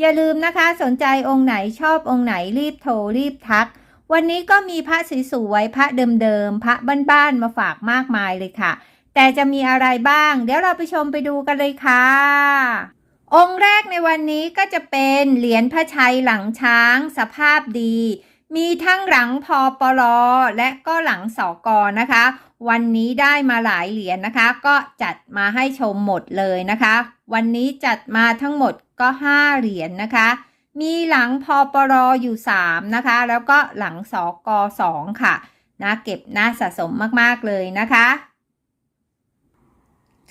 อย่าลืมนะคะสนใจองค์ไหนชอบองค์ไหนรีบโทรรีบทัก วันนี้ก็มีพระสวยๆพระเดิมๆพระบ้านๆมาฝากมากมายเลยค่ะ แต่จะมีอะไรบ้าง เดี๋ยวเราไปชมไปดูกันเลยค่ะ องค์แรกในวันนี้ก็จะเป็นเหรียญพระชัยหลังช้าง สภาพดี มีทั้งหลังพอปลอและก็หลังสอกอนะคะ วันนี้ได้มาหลายเหรียญนะคะ ก็จัดมาให้ชมหมดเลยนะคะ วันนี้จัดมาทั้งหมดก็ 5 เหรียญนะคะ มีหลังพอปรออยู่ 3 นะคะ แล้วก็หลังสอกอ2ค่ะนะเก็บน่าสะสมมาก ๆ เลยนะคะ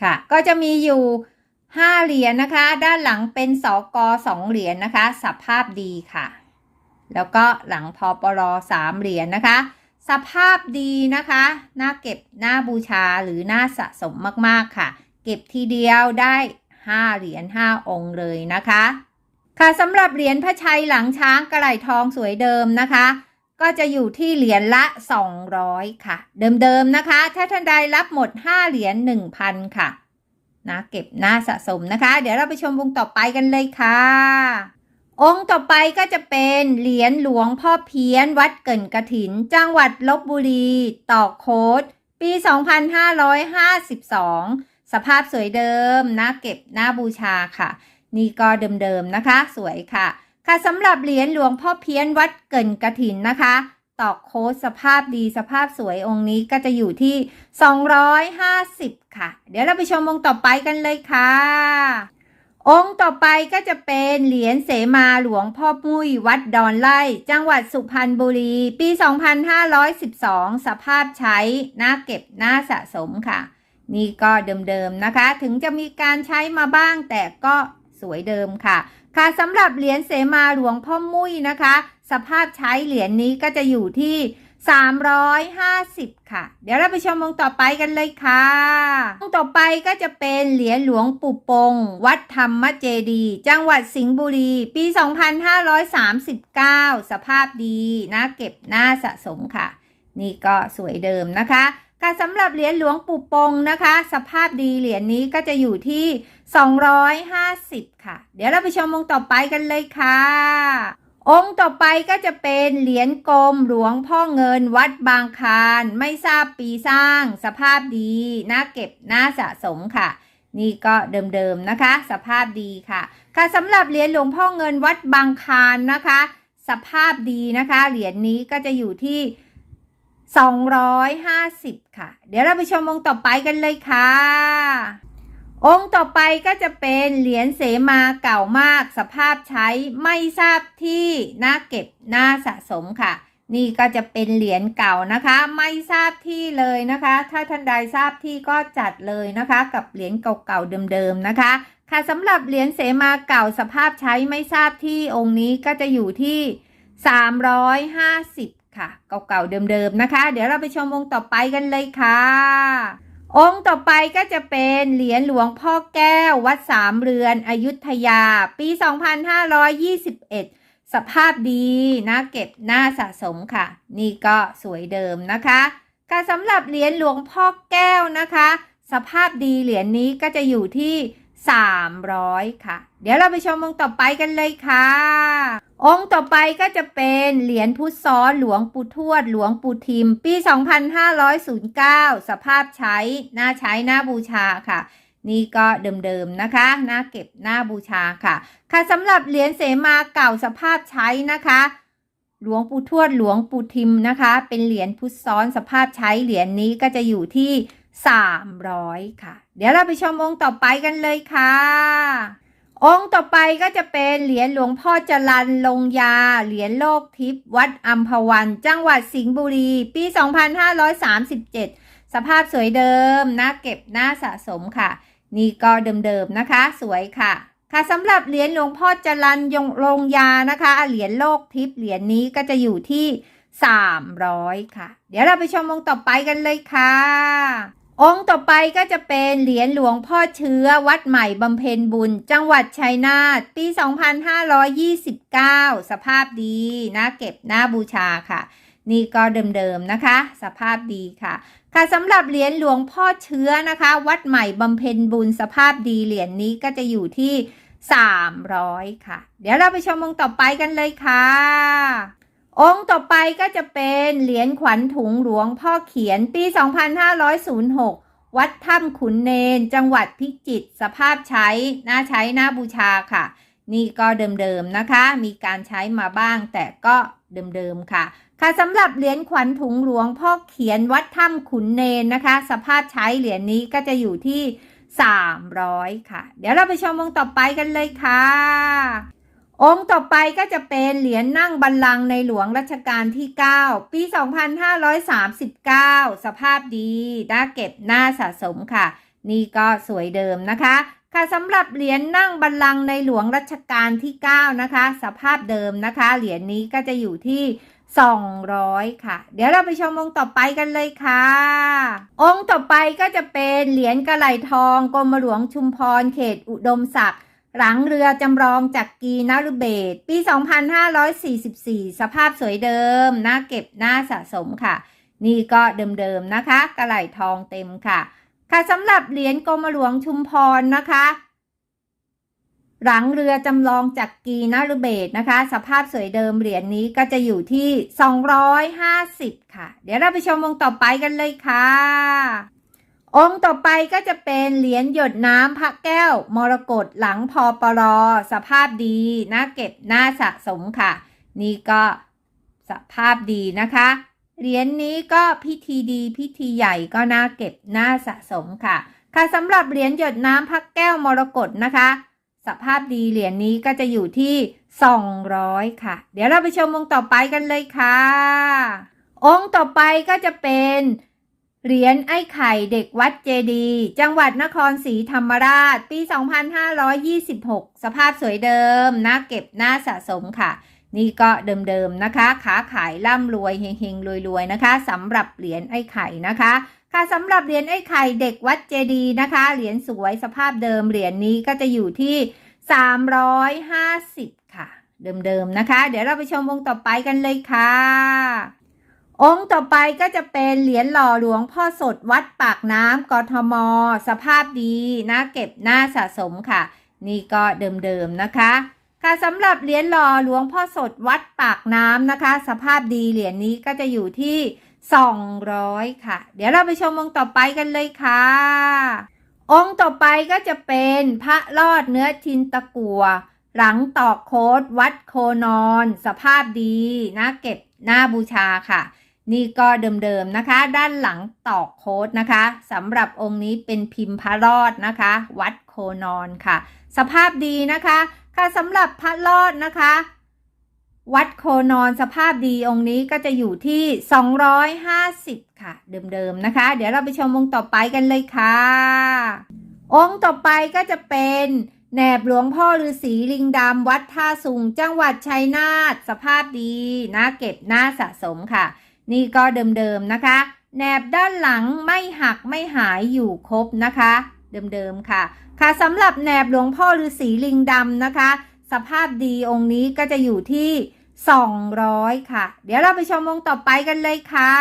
ค่ะ ก็จะมีอยู่ 5 เหรียญนะคะ ด้านหลังเป็นสอกอ2เหรียญนะคะ สภาพดีค่ะ แล้วก็หลังพอปรอ3เหรียญนะคะ สภาพดีนะคะน่าเก็บน่าบูชาหรือน่าสะสมมากๆค่ะ เก็บทีเดียวได้ 5 เหรียญ5องค์เลยนะคะ ค่ะสำหรับเหรียญพระชัยหลังช้างกระไหลทองสวยเดิมนะคะ ก็จะอยู่ที่เหรียญละ 200 ค่ะ เดิมๆนะคะ ถ้าท่านใดรับหมด 5 เหรียญ1,000 ค่ะนะเก็บหน้าสะสมนะคะ เดี๋ยวเราไปชมวงต่อไปกันเลยค่ะ องค์ต่อไปก็จะเป็นเหรียญหลวงพ่อเพี้ยนวัดเกินกระถิน จังหวัดลบบุรีตอกโค้ดปี 2552 สภาพสวยเดิมนะเก็บหน้าบูชาค่ะ นี่ก็เดิมๆนะคะ สวยค่ะ ค่ะสำหรับเหรียญหลวงพ่อเพี้ยนวัดเกินกระถินนะคะตอกโค้ดสภาพดีสภาพสวยองค์นี้ก็จะอยู่ที่ 250 ค่ะ เดี๋ยวเราไปชมองค์ต่อไปกันเลยค่ะ องค์ต่อไปก็จะเป็นเหรียญเสมาหลวงพ่อมุ้ยวัดดอนไล่ จังหวัดสุพรรณบุรี ปี 2512 สภาพใช้น่าเก็บน่าสะสมค่ะ นี่ก็เดิมๆนะคะ ถึงจะมีการใช้มาบ้างแต่ก็สวยเดิมค่ะ ค่ะสำหรับเหรียญเสมาหลวงพ่อมุ้ยนะคะ สภาพใช้เหรียญนี้ก็จะอยู่ที่ 350 ค่ะ เดี๋ยวเราไปชมองต่อไปกันเลยค่ะองต่อไปก็จะเป็นเหรียญหลวงปู่ปง วัดธรรมเจดี จังหวัดสิงห์บุรี ปี 2539 สภาพดีนะเก็บหน้าสะสมค่ะ นี่ก็สวยเดิมนะคะค่ะสำหรับเหรียญหลวงปู่ปงนะคะ สภาพดีเหรียญนี้ก็จะอยู่ที่ 250 ค่ะ เดี๋ยวเราไปชมองต่อไปกันเลยค่ะ องค์ต่อไปก็จะเป็นเหรียญกลมหลวงพ่อเงินวัดบางคารไม่ทราบปีสร้าง สภาพดีน่าเก็บน่าสะสมค่ะ นี่ก็เดิมๆนะคะ สภาพดีค่ะ ค่ะสำหรับเหรียญหลวงพ่อเงินวัดบางคารนะคะ สภาพดีนะคะ เหรียญนี้ก็จะอยู่ที่ 250 ค่ะ เดี๋ยวเราไปชมองค์ต่อไปกันเลยค่ะ องค์ต่อไปก็จะเป็นเหรียญเสมาเก่ามากสภาพใช้ไม่ทราบที่น่าเก็บน่าสะสมค่ะ นี่ก็จะเป็นเหรียญเก่านะคะ ไม่ทราบที่เลยนะคะ ถ้าท่านใดทราบที่ก็จัดเลยนะคะ กับเหรียญเก่าๆเดิมๆนะคะ ค่ะสำหรับเหรียญเสมาเก่าสภาพใช้ไม่ทราบที่องค์นี้ก็จะอยู่ที่ 350 ค่ะ เก่าๆเดิมๆนะคะ เดี๋ยวเราไปชมองค์ต่อไปกันเลยค่ะ องค์ต่อไปก็จะเป็นเหรียญหลวงพ่อแก้ววัดสามเรือนอยุธยา ปี 2521 สภาพดีนะเก็บหน้าสะสมค่ะ นี่ก็สวยเดิมนะคะค่ะสำหรับเหรียญหลวงพ่อแก้วนะคะ สภาพดีเหรียญนี้ก็จะอยู่ที่ 300 ค่ะ เดี๋ยวเราไปชมองค์ต่อไปกันเลยค่ะ องค์ต่อไปก็จะเป็นเหรียญพุทธซ้อนหลวงปู่ทวด หลวงปู่ทิม ปี 2509 สภาพใช้ หน่าใช้หน่าบูชาค่ะ นี่ก็เดิมๆนะคะ หน่าเก็บหน่าบูชาค่ะ ค่ะสำหรับเหรียญเสมาเก่าสภาพใช้นะคะหลวงปู่ทวดหลวงปู่ทิมนะคะ เป็นเหรียญพุทธซ้อนสภาพใช้เหรียญนี้ก็จะอยู่ที่ 300 ค่ะ เดี๋ยวเราไปชมองค์ต่อไปกันเลยค่ะ องค์ต่อไปก็จะเป็นเหรียญหลวงพ่อจรันลงยา เหรียญโลกทิพย์วัดอัมพวัน จังหวัดสิงห์บุรี ปี 2537 สภาพสวยเดิมนะเก็บน้าสะสมค่ะ นี่ก็เดิมๆนะคะ สวยค่ะ ค่ะสำหรับเหรียญหลวงพ่อจรันยงโรงยานะคะอะเหรียญโลกทิพย์เหรียญนี้ก็จะอยู่ที่ 300 ค่ะ เดี๋ยวเราไปชมองค์ต่อไปกันเลยค่ะ องค์ต่อไปก็จะเป็นเหรียญหลวงพ่อเชื้อวัดใหม่บำเพ็ญบุญ จังหวัดชัยนาทปี 2529 สภาพดีนะเก็บหน้าบูชาค่ะ นี่ก็เดิมๆนะคะ สภาพดีค่ะ ค่ะสำหรับเหรียญหลวงพ่อเชื้อนะคะ วัดใหม่บำเพ็ญบุญสภาพดีเหรียญนี้ก็จะอยู่ที่ 300 ค่ะ เดี๋ยวเราไปชมองค์ต่อไปกันเลยค่ะ องค์ต่อไปก็จะเป็นเหรียญขวัญถุงหลวงพ่อเขียนปี 2506 วัดถ้ำขุนเนน จังหวัดพิจิตรสภาพใช้น่าใช้น่าบูชาค่ะ นี่ก็เดิมๆนะคะ มีการใช้มาบ้างแต่ก็เดิมๆค่ะ ค่ะสำหรับเหรียญขวัญถุงหลวงพ่อเขียนวัดถ้ำขุนเนนนะคะ สภาพใช้เหรียญนี้ก็จะอยู่ที่ 300 ค่ะ เดี๋ยวเราไปชมองต่อไปกันเลยค่ะ องค์ต่อไปก็จะเป็นเหรียญนั่งบัลลังก์ในหลวงรัชกาลที่ 9 ปี 2539 สภาพดีน่าเก็บน่าสะสมค่ะ นี่ก็สวยเดิมนะคะ ค่ะสำหรับเหรียญนั่งบัลลังก์ในหลวงรัชกาลที่ 9 นะคะ สภาพเดิมนะคะ เหรียญนี้ก็จะอยู่ที่ 200 ค่ะ เดี๋ยวเราไปชมองค์ต่อไปกันเลยค่ะ องค์ต่อไปก็จะเป็นเหรียญกระไหลทองกรมหลวงชุมพรเขตอุดมศักดิ์ หลังเรือจำลองจากกีนฤเบศรปี 2544 สภาพสวยเดิม น่าเก็บน่าสะสมค่ะ นี่ก็เดิมๆนะคะ กระไหลทองเต็มค่ะ ค่ะสำหรับเหรียญกรมหลวงชุมพรนะคะ หลังเรือจำลองจากกีนฤเบศรนะคะ สภาพสวยเดิมเหรียญนี้ก็จะอยู่ที่ 250 ค่ะ เดี๋ยวเราไปชมองต่อไปกันเลยค่ะ องค์ต่อไปก็จะเป็นเหรียญหยดน้ำพระแก้ว มรกตหลังพอปรอสภาพดีน่าเก็บน่าสะสมค่ะ นี่ก็สภาพดีนะคะ เหรียญนี้ก็พิธีดีพิธีใหญ่ก็น่าเก็บน่าสะสมค่ะ ค่ะสำหรับเหรียญหยดน้ำพระแก้วมรกตนะคะ สภาพดีเหรียญนี้ก็จะอยู่ที่ 200 ค่ะ เดี๋ยวเราไปชมองค์ต่อไปกันเลยค่ะ องค์ต่อไปก็จะเป็น เหรียญไอ้ไข่เด็กวัดเจดี จังหวัดนครศรีธรรมราช ปี 2526 สภาพสวยเดิมน่าเก็บน่าสะสมค่ะ นี่ก็เดิมๆนะคะขาขายร่ำรวยเฮงๆรวยๆนะคะสำหรับเหรียญไอ้ไข่นะคะค่ะสำหรับเหรียญไอ้ไข่เด็กวัดเจดีนะคะเหรียญสวยสภาพเดิมเหรียญนี้ก็จะอยู่ที่ 350 ค่ะ เดิมๆนะคะ เดี๋ยวเราไปชมองต่อไปกันเลยค่ะ องค์ต่อไปก็จะเป็นเหรียญหล่อหลวงพ่อสดวัดปากน้ำกทม สภาพดีนะเก็บหน้าสะสมค่ะ นี่ก็เดิมๆนะคะ ค่ะสำหรับเหรียญหล่อหลวงพ่อสดวัดปากน้ำนะคะ สภาพดีเหรียญนี้ก็จะอยู่ที่ 200 ค่ะ เดี๋ยวเราไปชมองค์ต่อไปกันเลยค่ะ องค์ต่อไปก็จะเป็นพระรอดเนื้อทินตะกัว หลังตอกโคดวัดโคนอน สภาพดีนะเก็บหน้าบูชาค่ะ นี่ก็เดิมๆนะคะ ด้านหลังตอกโค้ดนะคะสำหรับองค์นี้เป็นพิมพ์พระรอดนะคะ วัดโคนอนค่ะ สภาพดีนะคะ ค่ะสำหรับพระรอดนะคะ วัดโคนอนสภาพดีองค์นี้ก็จะอยู่ที่ 250 ค่ะ เดิมๆนะคะ เดี๋ยวเราไปชมองค์ต่อไปกันเลยค่ะ องค์ต่อไปก็จะเป็นแหนบหลวงพ่อฤาษีลิงดำวัดท่าสุงจังหวัดชัยนาทสภาพดีนะเก็บหน้าสะสมค่ะ นี่ก็เดิมๆนะคะ แหนบด้านหลังไม่หักไม่หายอยู่ครบนะคะ เดิมๆค่ะ ค่ะสำหรับแหนบหลวงพ่อฤาษีลิงดำนะคะ สภาพดีองค์นี้ก็จะอยู่ที่ 200 ค่ะ เดี๋ยวเราไปชมองค์ต่อไปกันเลยค่ะ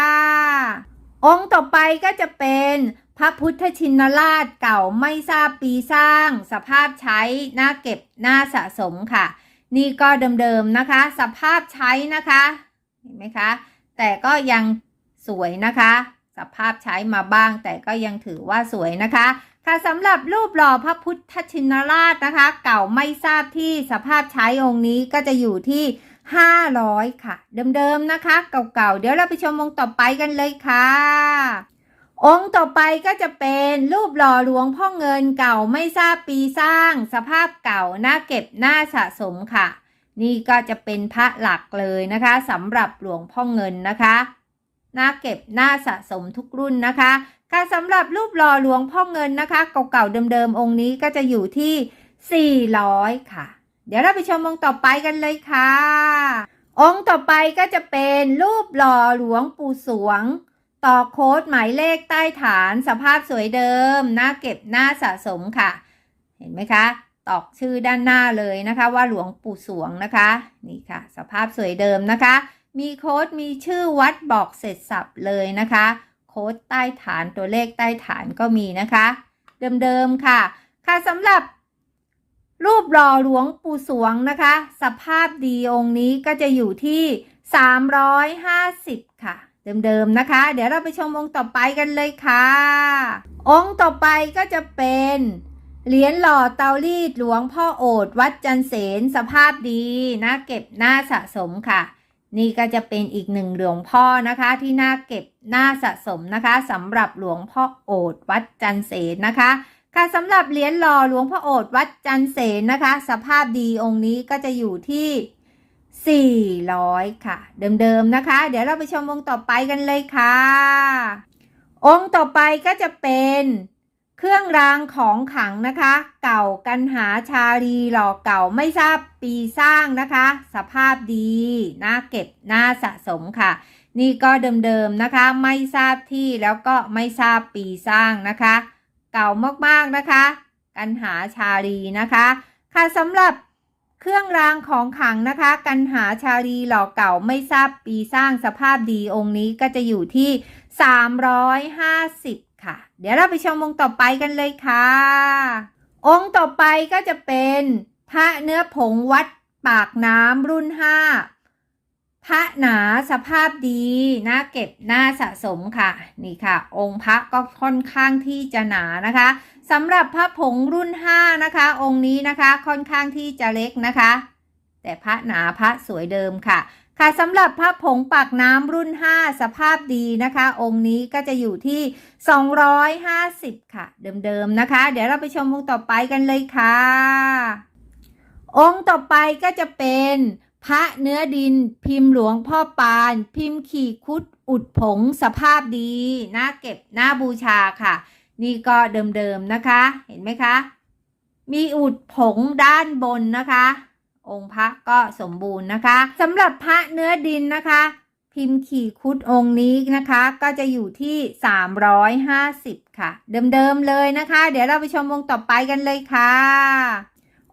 องค์ต่อไปก็จะเป็นพระพุทธชินราชเก่าไม่ทราบปีสร้าง สภาพใช้หน่าเก็บหน่าสะสมค่ะ นี่ก็เดิมๆนะคะ สภาพใช้นะคะ เห็นไหมคะ แต่ก็ยังสวยนะคะสภาพใช้มาบ้าง แต่ก็ยังถือว่าสวยนะคะ ค่ะสำหรับรูปหล่อพระพุทธชินราชนะคะ เก่าไม่ทราบที่สภาพใช้องค์นี้ก็จะอยู่ที่ 500 ค่ะ เดิมๆนะคะ เก่าๆ เดี๋ยวเราไปชมองค์ต่อไปกันเลยค่ะ องค์ต่อไปก็จะเป็นรูปหล่อหลวงพ่อเงินเก่าไม่ทราบปีสร้าง สภาพเก่าน่าเก็บน่าสะสมค่ะ นี่ก็จะเป็นพระหลักเลยนะคะสำหรับหลวงพ่อเงินนะคะน่าเก็บน่าสะสมทุกรุ่นนะคะค่ะสำหรับรูปหล่อหลวงพ่อเงินนะคะ เก่าๆเดิมๆองค์นี้ก็จะอยู่ที่ 400 ค่ะ เดี๋ยวเราไปชมองค์ต่อไปกันเลยค่ะ องค์ต่อไปก็จะเป็นรูปหล่อหลวงปู่สวง ต่อโค้ดหมายเลขใต้ฐานสภาพสวยเดิมหน้าเก็บหน้าสะสมค่ะ เห็นไหมคะ ตอกชื่อด้านหน้าเลยนะคะว่าหลวงปู่สวงนะคะ นี่ค่ะ สภาพสวยเดิมนะคะ มีโค้ดมีชื่อวัดบอกเสร็จสับเลยนะคะ โค้ดใต้ฐานตัวเลขใต้ฐานก็มีนะคะ เดิมๆค่ะ ค่ะสำหรับรูปหล่อหลวงปู่สวงนะคะ สภาพดีองค์นี้ก็จะอยู่ที่ 350 ค่ะ เดิมๆนะคะ เดี๋ยวเราไปชมองค์ต่อไปกันเลยค่ะ องค์ต่อไปก็จะเป็น เหรียญหล่อเตารีดหลวงพ่อโอดวัดจันเสนสภาพดีนะเก็บน้าสะสมค่ะ นี่ก็จะเป็นอีกหนึ่งหลวงพ่อนะคะที่น่าเก็บน้าสะสมนะคะสำหรับหลวงพ่อโอดวัดจันเสนนะคะค่ะสำหรับเหรียญหล่อหลวงพ่อโอดวัดจันเสนนะคะ สภาพดีองค์นี้ก็จะอยู่ที่400 ค่ะ เดิมๆนะคะ เดี๋ยวเราไปชมองค์ต่อไปกันเลยค่ะ องค์ต่อไปก็จะเป็น เครื่องรางของขังนะคะ เก่ากันหาชาลีหล่อเก่าไม่ทราบปีสร้างนะคะ สภาพดีน่าเก็บน่าสะสมค่ะ นี่ก็เดิมๆนะคะ ไม่ทราบที่แล้วก็ไม่ทราบปีสร้างนะคะ เก่ามากๆนะคะ กันหาชาลีนะคะ ค่ะสำหรับเครื่องรางของขังนะคะ กันหาชาลีหล่อเก่าไม่ทราบปีสร้างสภาพดีองค์นี้ก็จะอยู่ที่ 350 ค่ะ เดี๋ยวเราไปชมองค์ต่อไปกันเลยค่ะ องค์ต่อไปก็จะเป็นพระเนื้อผงวัดปากน้ำรุ่น5พระหนาสภาพดีน่าเก็บน่าสะสมค่ะ นี่ค่ะ องค์พระก็ค่อนข้างที่จะหนานะคะสำหรับพระผงรุ่น 5 นะคะ องค์นี้นะคะค่อนข้างที่จะเล็กนะคะ แต่พระหนาพระสวยเดิมค่ะ ค่ะสำหรับพระผงปากน้ำรุ่น 5 สภาพดีนะคะ องค์นี้ก็จะอยู่ที่ 250 ค่ะ เดิมๆนะคะ เดี๋ยวเราไปชมองค์ต่อไปกันเลยค่ะ องค์ต่อไปก็จะเป็นพระเนื้อดินพิมพ์หลวงพ่อปาน พิมพ์ขี่คุดอุดผงสภาพดีน่าเก็บน่าบูชาค่ะ นี่ก็เดิมๆนะคะ เห็นไหมคะ มีอุดผงด้านบนนะคะ องค์พระก็สมบูรณ์นะคะสำหรับพระเนื้อดินนะคะ พิมพ์ขี่คุดองค์นี้นะคะ ก็จะอยู่ที่ 350 ค่ะ เดิมๆเลยนะคะ เดี๋ยวเราไปชมองค์ต่อไปกันเลยค่ะ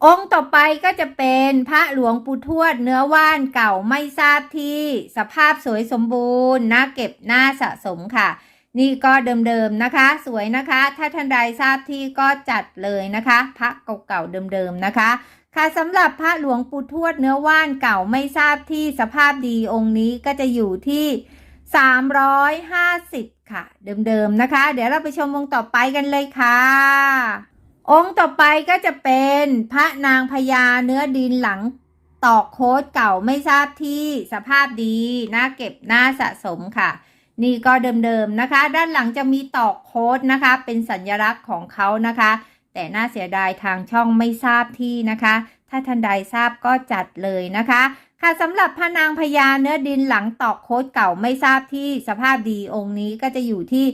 องค์ต่อไปก็จะเป็นพระหลวงปู่ทวดเนื้อว่านเก่าไม่ทราบที่สภาพสวยสมบูรณ์น่าเก็บน่าสะสมค่ะนี่ก็เดิมๆนะคะ สวยนะคะ ถ้าท่านใดทราบที่ก็จัดเลยนะคะ พระเก่าๆเดิมๆนะคะ ค่ะสำหรับพระหลวงปู่ทวดเนื้อว่านเก่าไม่ทราบที่สภาพดีองค์นี้ก็จะอยู่ที่ 350 ค่ะ เดิมๆนะคะ เดี๋ยวเราไปชมองค์ต่อไปกันเลยค่ะ องค์ต่อไปก็จะเป็นพระนางพญาเนื้อดินหลังตอกโค้ดเก่าไม่ทราบที่สภาพดีน่าเก็บน่าสะสมค่ะ นี่ก็เดิมๆนะคะ ด้านหลังจะมีตอกโค้ดนะคะ เป็นสัญลักษณ์ของเขานะคะ แต่น่าเสียดายทางช่องไม่ทราบที่นะคะ ถ้าท่านใดทราบก็จัดเลยนะคะ ค่ะสำหรับพนางพญาเนื้อดินหลังตอกโค้ดเก่าไม่ทราบที่สภาพดีองค์นี้ก็จะอยู่ที่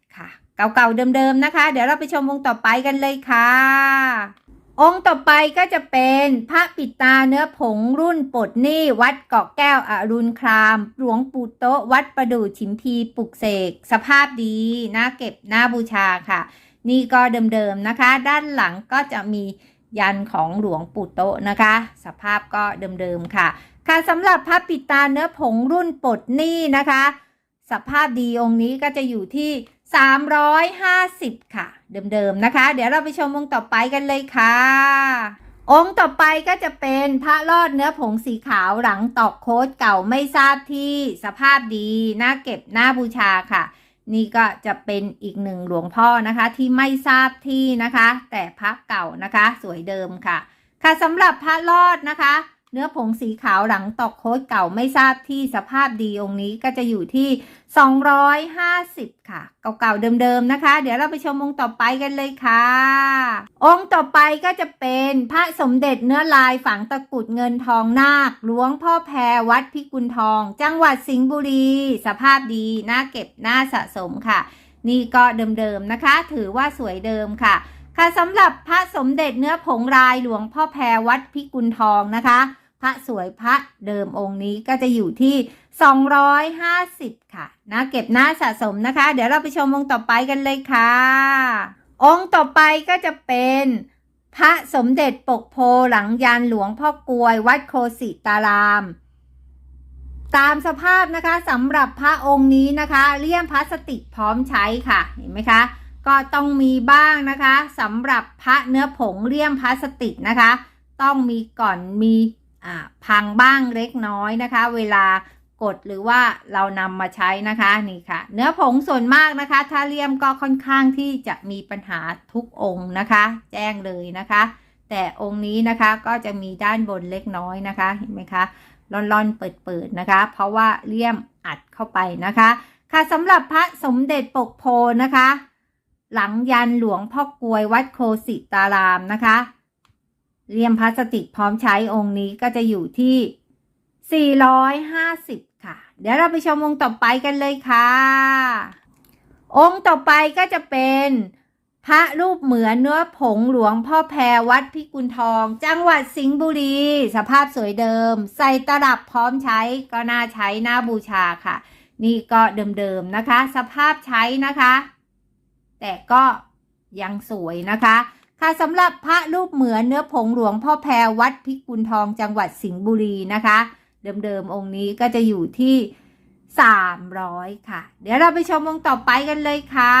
350 ค่ะ เก่าๆเดิมๆนะคะ เดี๋ยวเราไปชมองค์ต่อไปกันเลยค่ะ องค์ต่อไปก็จะเป็นพระปิตาเนื้อผงรุ่นปดหนี้วัดเกาะแก้วอรุณคราม หลวงปู่โตวัดประดู่ฉิมพีปลุกเสก สภาพดีน่าเก็บน่าบูชาค่ะ นี่ก็เดิมๆนะคะ ด้านหลังก็จะมียันของหลวงปู่โตนะคะ สภาพก็เดิมๆค่ะ ค่ะสำหรับพระปิตาเนื้อผงรุ่นปดหนี้นะคะ สภาพดีองค์นี้ก็จะอยู่ที่ 350 ค่ะ เดิมๆนะคะ เดี๋ยวเราไปชมองค์ต่อไปกันเลยค่ะ องค์ต่อไปก็จะเป็นพระรอดเนื้อผงสีขาวหลังตอกโค้ดเก่าไม่ทราบที่สภาพดีน่าเก็บน่าบูชาค่ะ นี่ก็จะเป็นอีกหนึ่งหลวงพ่อนะคะที่ไม่ทราบที่นะคะ แต่พระเก่านะคะสวยเดิมค่ะ ค่ะสำหรับพระรอดนะคะ เนื้อผงสีขาวหลังตอกโค้ดเก่าไม่ทราบที่สภาพดีองค์นี้ก็จะอยู่ที่ 250 ค่ะ เก่าๆเดิมๆนะคะ เดี๋ยวเราไปชมองค์ต่อไปกันเลยค่ะ องค์ต่อไปก็จะเป็นพระสมเด็จเนื้อลายฝังตะกรุดเงินทองนาคหลวงพ่อแพรวัดพิกุลทอง จังหวัดสิงห์บุรี สภาพดีน่าเก็บน่าสะสมค่ะ นี่ก็เดิมๆนะคะ ถือว่าสวยเดิมค่ะ ค่ะสำหรับพระสมเด็จเนื้อผงลายหลวงพ่อแพรวัดพิกุลทองนะคะ พระสวยพระเดิมองค์นี้ก็จะอยู่ที่ 250 ค่ะนะเก็บหน้าสะสมนะคะ เดี๋ยวเราไปชมองค์ต่อไปกันเลยค่ะ องค์ต่อไปก็จะเป็นพระสมเด็จปกโพหลังยานหลวงพ่อกลวยวัดโคสิตาราม ตามสภาพนะคะสำหรับพระองค์นี้นะคะเลี่ยมพลาสติกพร้อมใช้ค่ะเห็นไหมคะ ก็ต้องมีบ้างนะคะสำหรับพระเนื้อผงเลี่ยมพลาสติกนะคะ ต้องมีก่อนมี พังบ้างเล็กน้อยนะคะ เวลากดหรือว่าเรานำมาใช้นะคะนี่ค่ะ เนื้อผงส่วนมากนะคะ ถ้าเลี่ยมก็ค่อนข้างที่จะมีปัญหาทุกองค์นะคะ แจ้งเลยนะคะ แต่องค์นี้นะคะก็จะมีด้านบนเล็กน้อยนะคะเห็นไหมคะร่อนๆเปิดๆนะคะ เพราะว่าเลี่ยมอัดเข้าไปนะคะ ค่ะสำหรับพระสมเด็จปกโพนะคะ หลังยันหลวงพ่อกลวยวัดโคสิตารามนะคะ เลี่ยมพลาสติกพร้อมใช้องค์นี้ก็จะอยู่ที่ 450 ค่ะ เดี๋ยวเราไปชมองค์ต่อไปกันเลยค่ะ องค์ต่อไปก็จะเป็นพระรูปเหมือนเนื้อผงหลวงพ่อแพรวัดพิกุลทอง จังหวัดสิงห์บุรี สภาพสวยเดิม ใส่ตลับพร้อมใช้ก็น่าใช้น่าบูชาค่ะ นี่ก็เดิมๆนะคะ สภาพใช้นะคะ แต่ก็ยังสวยนะคะ ค่ะสำหรับพระรูปเหมือนเนื้อผงหลวงพ่อแพรวัดพิกุลทองจังหวัดสิงห์บุรีนะคะ เดิมๆองค์นี้ก็จะอยู่ที่ 300 ค่ะ เดี๋ยวเราไปชมองค์ต่อไปกันเลยค่ะ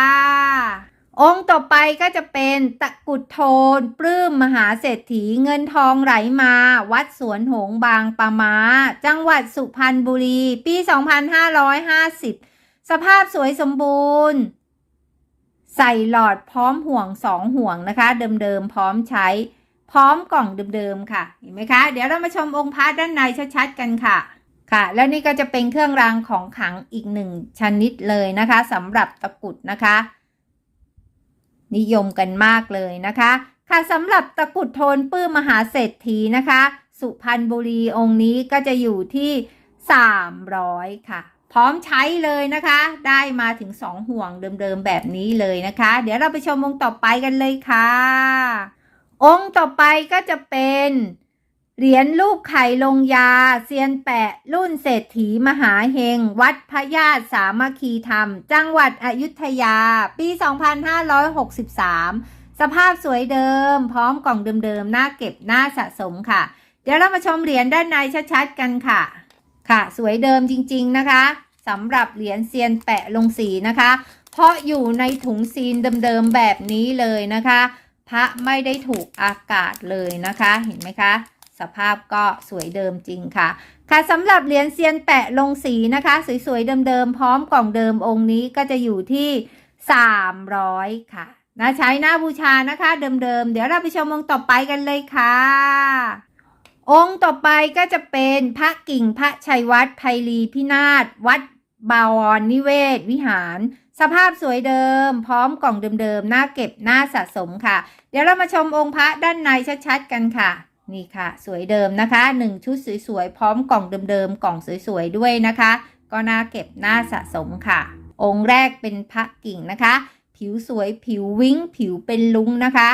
องค์ต่อไปก็จะเป็นตะกุดโทน ปลื้มมหาเศรษฐีเงินทองไหลมา วัดสวนหงบางปะมา จังหวัดสุพรรณบุรี ปี 2550 สภาพสวยสมบูรณ์ ใส่หลอดพร้อมห่วงสองห่วงนะคะ เดิมๆพร้อมใช้ พร้อมกล่องเดิมๆค่ะเห็นไหมคะ เดี๋ยวเรามาชมองค์พระด้านในชัดๆกันค่ะค่ะ แล้วนี่ก็จะเป็นเครื่องรางของขลังอีกหนึ่งชนิดเลยนะคะสำหรับตะกรุดนะคะ นิยมกันมากเลยนะคะ ค่ะสำหรับตะกรุดโทนปื้มมหาเศรษฐีนะคะ สุพรรณบุรีองค์นี้ก็จะอยู่ที่ 300 ค่ะ พร้อมใช้เลยนะคะ ได้มาถึง 2 ห่วงเดิมๆแบบนี้เลยนะคะ เดี๋ยวเราไปชมองค์ต่อไปกันเลยค่ะ องค์ต่อไปก็จะเป็นเหรียญรูปไข่ลงยาเซียนแปะรุ่นเศรษฐีมหาเฮง วัดพระญาติสามัคคีธรรม จังหวัดอยุธยา ปี 2563 สภาพสวยเดิม พร้อมกล่องเดิมๆ หน้าเก็บหน้าสะสมค่ะ เดี๋ยวเรามาชมเหรียญด้านในชัดๆ กันค่ะ ค่ะ สวยเดิมจริง ๆ นะคะสำหรับเหรียญเซียนแปะลงสีนะคะ เพราะอยู่ในถุงซีนเดิมๆแบบนี้เลยนะคะ พระไม่ได้ถูกอากาศเลยนะคะ เห็นไหมคะ สภาพก็สวยเดิมจริงค่ะ ค่ะสำหรับเหรียญเซียนแปะลงสีนะคะ สวยๆเดิมๆพร้อมกล่องเดิมองค์นี้ก็จะอยู่ที่ 300 ค่ะนะใช้หน้าบูชานะคะ เดิมๆเดี๋ยวเราไปชมองค์ต่อไปกันเลยค่ะ องค์ต่อไปก็จะเป็นพระกิ่งพระชัยวัดไพรีพินาศวัดบาวรนิเวศ วิหาร สภาพสวยเดิม พร้อมกล่องเดิมๆหน้าเก็บหน้าสะสมค่ะ เดี๋ยวเรามาชมองค์พระด้านในชัดๆกันค่ะ นี่ค่ะ สวยเดิมนะคะหนึ่งชุดสวยๆพร้อมกล่องเดิมๆกล่องสวยๆด้วยนะคะ ก็น่าเก็บหน้าสะสมค่ะ องค์แรกเป็นพระกิ่งนะคะ ผิวสวยผิววิ้งผิวเป็นลุงนะคะ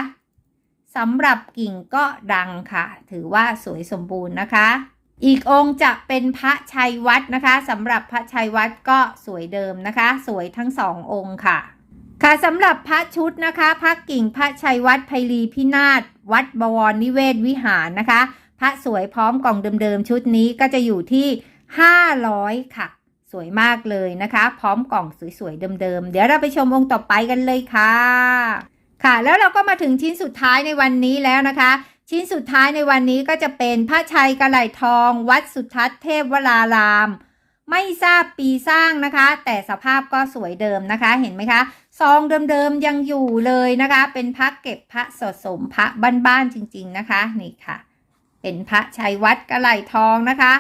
สำหรับกิ่งก็ดังค่ะ ถือว่าสวยสมบูรณ์นะคะ อีกองค์จะเป็นพระชัยวัดนะคะสำหรับพระชัยวัดก็สวยเดิมนะคะ สวยทั้งสององค์ค่ะ ค่ะสำหรับพระชุดนะคะพระกิ่งพระชัยวัดไพรีพินาศวัดบวรนิเวศวิหารนะคะ พระสวยพร้อมกล่องเดิมๆชุดนี้ก็จะอยู่ที่ 500 ค่ะ สวยมากเลยนะคะ พร้อมกล่องสวยๆเดิมๆเดี๋ยวเราไปชมองค์ต่อไปกันเลยค่ะ ค่ะ แล้วเราก็มาถึงชิ้นสุดท้ายในวันนี้แล้วนะคะ ชิ้นสุดท้ายในวันนี้ก็จะเป็นพระชัยกระไหลทอง วัดสุทัศน์เทพวราราม ไม่ทราบปีสร้างนะคะ แต่สภาพก็สวยเดิมนะคะเห็นไหมคะซองเดิมๆยังอยู่เลยนะคะ เป็นพระเก็บพระสะสมพระบ้านๆจริง ๆนะคะนี่ค่ะ เป็นพระชัยวัดกระไหลทองนะคะ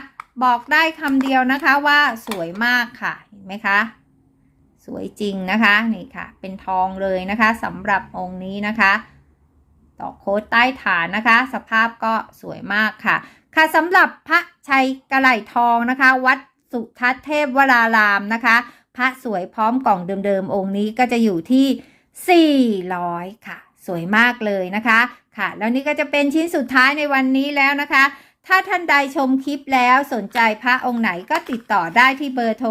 บอกได้คำเดียวนะคะว่าสวยมากค่ะเห็นไหมคะ สวยจริงนะคะนี่ค่ะ เป็นทองเลยนะคะสำหรับองค์นี้นะคะต่อโค้ดใต้ฐานนะคะ สภาพก็สวยมากค่ะ ค่ะสำหรับพระชัยกระไหลทองนะคะ วัดสุทัศเทพวรารามนะคะ พระสวยพร้อมกล่องเดิมๆองค์นี้ก็จะอยู่ที่ 400 ค่ะสสวยมากเลยนะคะค่ะ แล้วนี่ก็จะเป็นชิ้นสุดท้ายในวันนี้แล้วนะคะ ถ้าท่านใดชมคลิปแล้วสนใจพระองค์ไหนก็ติดต่อได้ที่เบอร์โทร